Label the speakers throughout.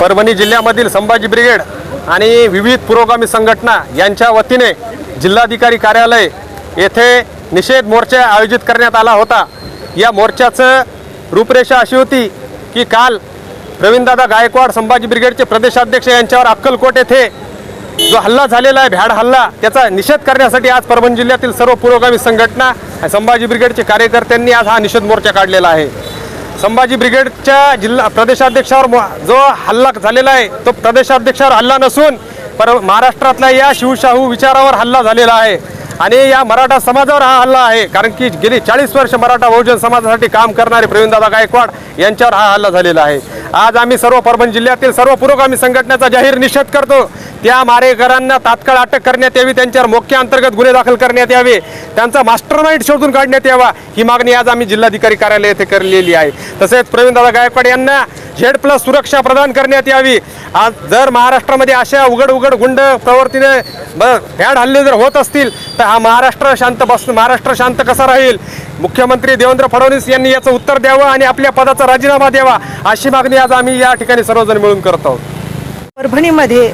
Speaker 1: परभणी जिल्ह्यामधील संभाजी ब्रिगेड आणि विविध पुरोगामी संघटना यांच्या वतीने जिल्हाधिकारी कार्यालय येथे निषेध मोर्चा आयोजित करण्यात आला होता. या मोर्चाचं रूपरेषा अशी होती की काल प्रवीणदादा गायकवाड संभाजी ब्रिगेडचे प्रदेशाध्यक्ष यांच्यावर अक्कलकोट येथे जो हल्ला झालेला आहे भ्याड हल्ला त्याचा निषेध करण्यासाठी आज परभणी जिल्ह्यातील सर्व पुरोगामी संघटना संभाजी ब्रिगेडचे कार्यकर्त्यांनी आज हा निषेध मोर्चा काढलेला आहे. संभाजी ब्रिगेडच्या जिल्हा प्रदेशाध्यक्षावर जो हल्ला झालेला आहे तो प्रदेशाध्यक्षावर हल्ला नसून पर महाराष्ट्रातल्या या शिवशाहू विचारावर हल्ला झालेला आहे. आणि या मराठा समाजावर हा हल्ला आहे. कारण की गेली चाळीस वर्ष मराठा बहुजन समाजासाठी काम करणारे प्रवीणदादा गायकवाड यांच्यावर हा हल्ला झालेला आहे. आज आम्ही सर्व परभणी जिल्ह्यातील सर्व पुरोगामी संघटनेचा जाहीर निषेध करतो. त्या मारेकरांना तात्काळ अटक करण्यात यावी. त्यांच्यावर मोक्या अंतर्गत गुन्हे दाखल करण्यात यावे. त्यांचा मास्टर माइंड शोधून काढण्यात यावा. ही मागणी आज आम्ही जिल्हाधिकारी कार्यालय येथे केलेली आहे. तसेच प्रवीणदादा गायकवाड यांना झेड प्लस सुरक्षा प्रदान करण्यात यावी. आज जर महाराष्ट्रामध्ये अशा उघड उघड गुंड प्रवृत्तीने ब- भ्याड हल्ले जर होत असतील तर हा महाराष्ट्र शांत बस महाराष्ट्र शांत कसा राहील? मुख्यमंत्री देवेंद्र फडणवीस यांनी याचं उत्तर द्यावं आणि आपल्या पदाचा राजीनामा द्यावा अशी मागणी आज आम्ही या ठिकाणी सर्वजण मिळून करत आहोत.
Speaker 2: परभणीमध्ये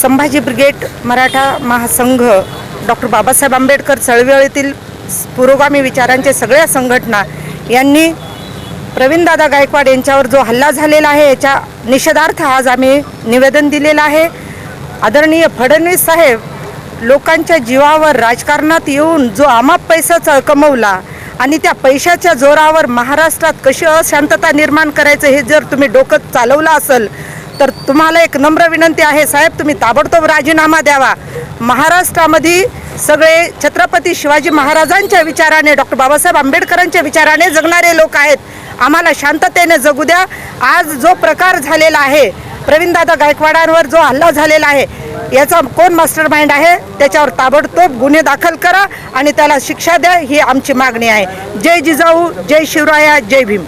Speaker 2: संभाजी ब्रिगेड मराठा महासंघ डॉक्टर बाबासाहेब आंबेडकर चळवळीतील पुरोगामी विचारांच्या सगळ्या संघटना यांनी प्रवीणदादा गायकवाड यांच्यावर जो हल्ला झालेला आहे याच्या निषेधार्थ आज आम्ही निवेदन दिलेलं आहे. आदरणीय फडणवीस साहेब लोकांच्या जीवावर राजकारणात येऊन जो आमाप पैसा च- कमवला आणि त्या पैशाच्या जोरावर महाराष्ट्रात कशी अशांतता निर्माण करायचं हे जर तुम्ही डोकं चालवलं असेल तर तुम्हाला एक नम्र विनंती आहे. साहेब तुम्ही ताबडतोब राजीनामा द्यावा. महाराष्ट्रामध्ये सगळे छत्रपती शिवाजी महाराजांच्या विचाराने डॉक्टर बाबासाहेब आंबेडकरांच्या विचाराने जगणारे लोक आहेत. आम्हाला शांततेने जगू द्या. आज जो प्रकार झालेला आहे प्रवीणदादा गायकवाडांवर जो हल्ला झालेला आहे याचा कोण मास्टर माइंड आहे? त्याच्यावर ताबडतोब गुन्हे दाखल करा आणि त्याला शिक्षा द्या ही आमची मागणी आहे. जय जिजाऊ जय शिवराया जय भीम.